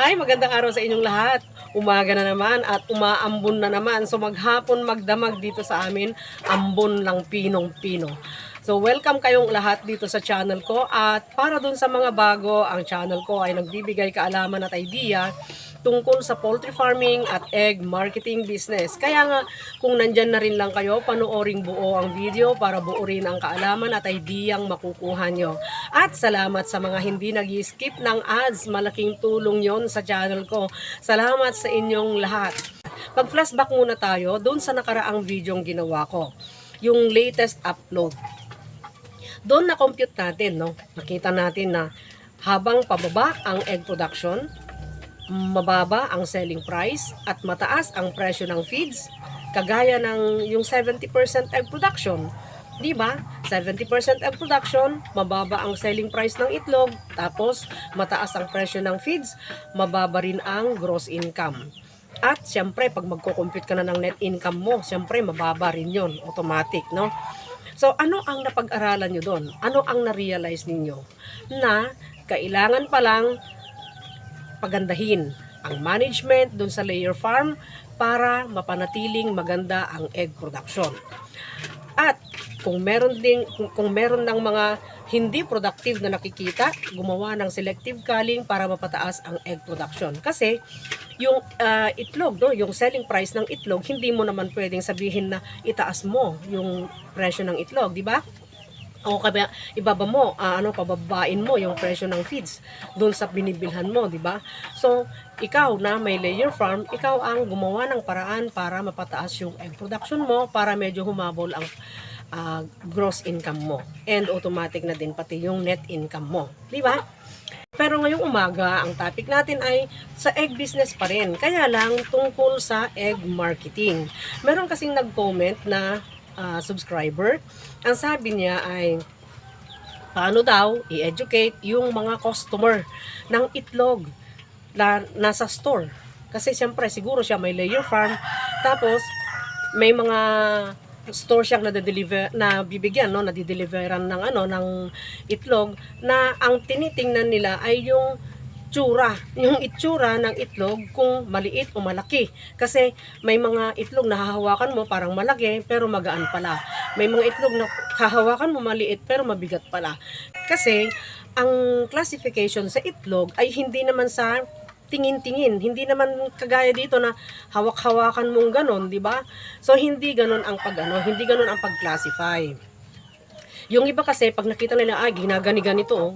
Ay, magandang araw sa inyong lahat. Umaga na naman at umaambon na naman. So maghapon magdamag dito sa amin, ambon lang pinong-pino. So welcome kayong lahat dito sa channel ko at para dun sa mga bago, ang channel ko ay nagbibigay kaalaman at idea tungkol sa poultry farming at egg marketing business. Kaya nga, kung nandyan na rin lang kayo, panooring buo ang video para buo rin ang kaalaman at ideyang makukuha nyo. At salamat sa mga hindi nag skip ng ads. Malaking tulong yon sa channel ko. Salamat sa inyong lahat. Mag-flashback muna tayo doon sa nakaraang videong ginawa ko. Yung latest upload. Doon na-compute natin, no? Nakita natin na habang pababa ang egg production, mababa ang selling price at mataas ang presyo ng feeds kagaya ng yung 70% egg production. 'Di ba? 70% egg production, mababa ang selling price ng itlog, tapos mataas ang presyo ng feeds, mababa rin ang gross income. At siyempre, pag magko-compute ka na ng net income mo, siyempre mababa rin 'yon, automatic, no? So, ano ang napag-aralan nyo doon? Ano ang na-realize ninyo? Na kailangan pa lang pagandahin ang management dun sa layer farm para mapanatiling maganda ang egg production. At kung meron ding kung, kung meron ng mga hindi productive na nakikita, gumawa ng selective culling para mapataas ang egg production. Kasi yung ah, itlog, no, yung selling price ng itlog, hindi mo naman pwedeng sabihin na itaas mo yung presyo ng itlog, di ba? O kaya ibaba mo, ah, ano, pababain mo yung presyo ng feeds doon sa binibilhan mo, di ba? So, ikaw na may layer farm, ikaw ang gumawa ng paraan para mapataas yung egg production mo para medyo humabol ang ah, gross income mo. And automatic na din pati yung net income mo, di ba? Pero ngayong umaga, ang topic natin ay sa egg business pa rin. Kaya lang tungkol sa egg marketing. Meron kasing nag-comment na ah, subscriber. Ang sabi niya ay paano daw i-educate yung mga customer ng itlog na nasa store. Kasi siyempre siguro siya may layer farm. Tapos may mga store siyang na-deliver na bibigyan no, na-deliveran ng ano ng itlog na ang tinitingnan nila ay yung tsura, yung itsura ng itlog kung maliit o malaki. Kasi may mga itlog na hahawakan mo parang malaki pero magaan pala. May mga itlog na hahawakan mo maliit pero mabigat pala. Kasi ang classification sa itlog ay hindi naman sa tingin-tingin. Hindi naman kagaya dito na hawak-hawakan mong ganon, di ba? So, hindi ganon ang pag, ano, hindi ganon ang pag-classify. Yung iba kasi, pag nakita nila, ay, ginagani-ganito, oh,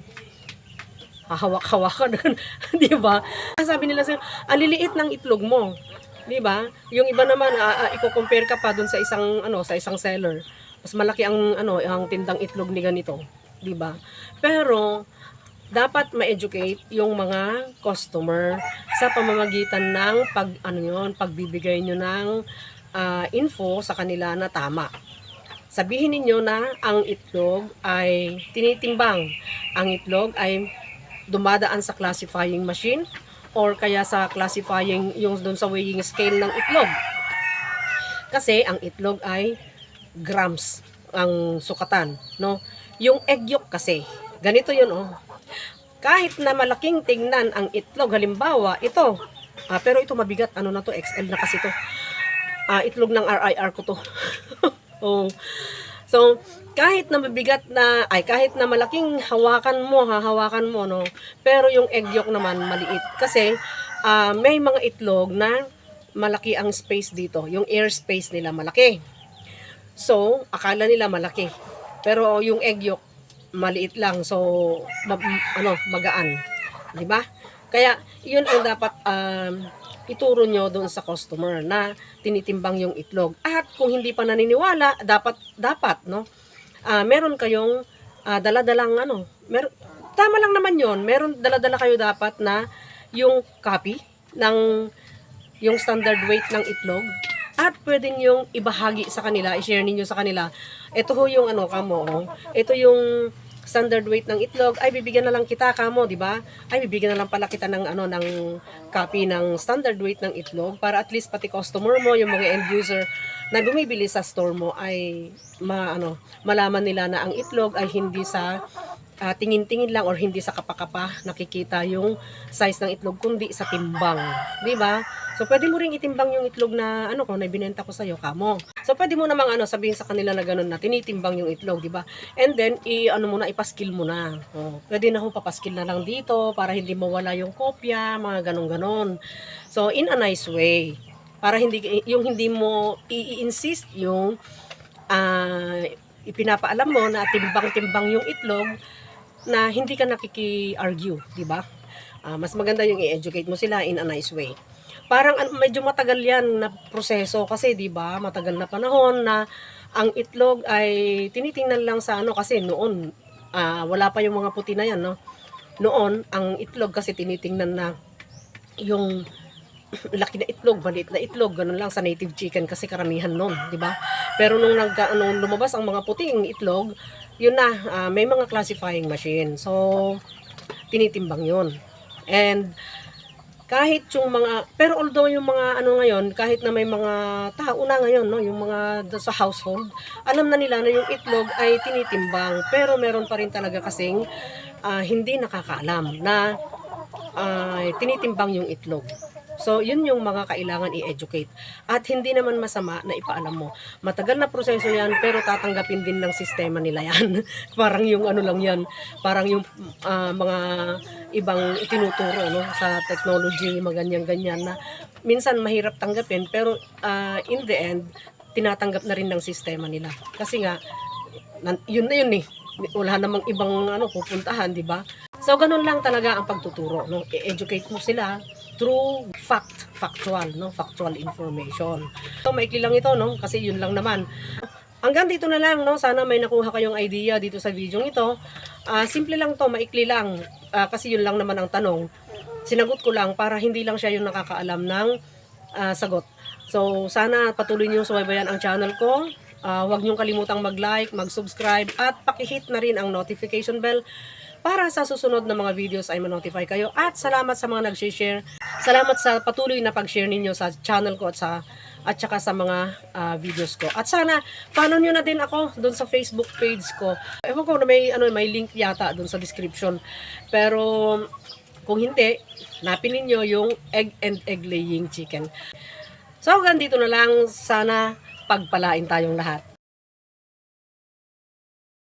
hahawak-hawakan, di ba? Sabi nila sa'yo, ang liliit ng itlog mo, di ba? Yung iba naman, uh, i-compare ka pa dun sa isang, ano, sa isang seller. Mas malaki ang, ano, ang tindang itlog ni ganito, di ba? Pero, dapat ma-educate yung mga customer sa pamamagitan ng pag ano yon pagbibigay nyo ng ah, info sa kanila na tama. Sabihin ninyo na ang itlog ay tinitimbang. Ang itlog ay dumadaan sa classifying machine or kaya sa classifying yung doon sa weighing scale ng itlog. Kasi ang itlog ay grams ang sukatan, no? Yung egg yolk kasi, ganito 'yun oh. Kahit na malaking tingnan ang itlog, halimbawa, ito. Ah, pero ito mabigat, ano na to, XL na kasi to. Ah, itlog ng RIR ko to. oh. So, kahit na mabigat na, ay kahit na malaking hawakan mo, hahawakan mo, no? Pero yung egg yolk naman maliit. Kasi, ah, may mga itlog na malaki ang space dito. Yung air space nila malaki. So, akala nila malaki. Pero yung egg yolk, maliit lang. So, ma- ano, magaan. 'Di ba? Kaya, yun ang dapat um, ituro nyo doon sa customer na tinitimbang yung itlog. At kung hindi pa naniniwala, dapat, dapat, no? Ah, meron kayong ah, daladalang ano, mer tama lang naman yon meron daladala kayo dapat na yung copy ng yung standard weight ng itlog at pwede niyong ibahagi sa kanila, i-share ninyo sa kanila. Ito ho yung ano kamo, oh. ito yung standard weight ng itlog, ay bibigyan na lang kita kamo, di ba? Ay bibigyan na lang pala kita ng ano ng copy ng standard weight ng itlog para at least pati customer mo, yung mga end user na bumibili sa store mo ay ma ano, malaman nila na ang itlog ay hindi sa ah, tingin-tingin lang or hindi sa kapakapa nakikita yung size ng itlog kundi sa timbang, 'di ba? So pwede mo ring itimbang yung itlog na ano ko na binenta ko sa iyo kamo. So pwede mo namang ano sabihin sa kanila na ganun na tinitimbang yung itlog, 'di ba? And then i ano mo na ipaskil mo na. Oh, pwede na ho papaskil na lang dito para hindi mawala yung kopya, mga ganun-ganon. So in a nice way para hindi yung hindi mo i-insist yung ah, ipinapaalam mo na timbang-timbang yung itlog na hindi ka nakiki-argue, di ba? Ah, mas maganda yung i-educate mo sila in a nice way. Parang an- medyo matagal yan na proseso kasi 'di ba? Matagal na panahon na ang itlog ay tinitingnan lang sa ano kasi noon ah, wala pa yung mga puti na yan, no? Noon ang itlog kasi tinitingnan na yung laki na itlog, maliit na itlog, ganun lang sa native chicken kasi karamihan nun, di ba? Pero nung, nag, nung lumabas ang mga puting itlog, yun na, ah, may mga classifying machine. So, tinitimbang yun. And, kahit yung mga, pero although yung mga ano ngayon, kahit na may mga tao na ngayon, no, yung mga sa household, alam na nila na yung itlog ay tinitimbang, pero meron pa rin talaga kasing ah, hindi nakakaalam na ah, tinitimbang yung itlog. So, yun yung mga kailangan i-educate. At hindi naman masama na ipaalam mo. Matagal na proseso yan, pero tatanggapin din ng sistema nila yan. parang yung ano lang yan, parang yung ah, mga ibang itinuturo no, sa technology, mga ganyan-ganyan na minsan mahirap tanggapin, pero ah, in the end, tinatanggap na rin ng sistema nila. Kasi nga, yun na yun eh. Wala namang ibang ano, pupuntahan, di ba? So, ganun lang talaga ang pagtuturo. No? I-educate mo sila through fact, factual, no? factual information. So, maikli lang ito, no? kasi yun lang naman. Hanggang dito na lang, no? Sana may nakuha kayong idea dito sa video ito. Ah, simple lang to, maikli lang. Ah, kasi yun lang naman ang tanong. Sinagot ko lang para hindi lang siya yung nakakaalam ng ah, sagot. So, sana patuloy niyo subaybayan ang channel ko. Ah, huwag niyong kalimutang mag-like, mag-subscribe, at pakihit na rin ang notification bell para sa susunod na mga videos ay ma-notify kayo. At salamat sa mga nag-share. Salamat sa patuloy na pag-share ninyo sa channel ko at sa at saka sa mga ah, videos ko. At sana follow nyo na din ako doon sa Facebook page ko. Ewan ko na may ano may link yata doon sa description. Pero kung hindi, hanapin ninyo yung egg and egg laying chicken. So, hanggang dito na lang. Sana pagpalain tayong lahat.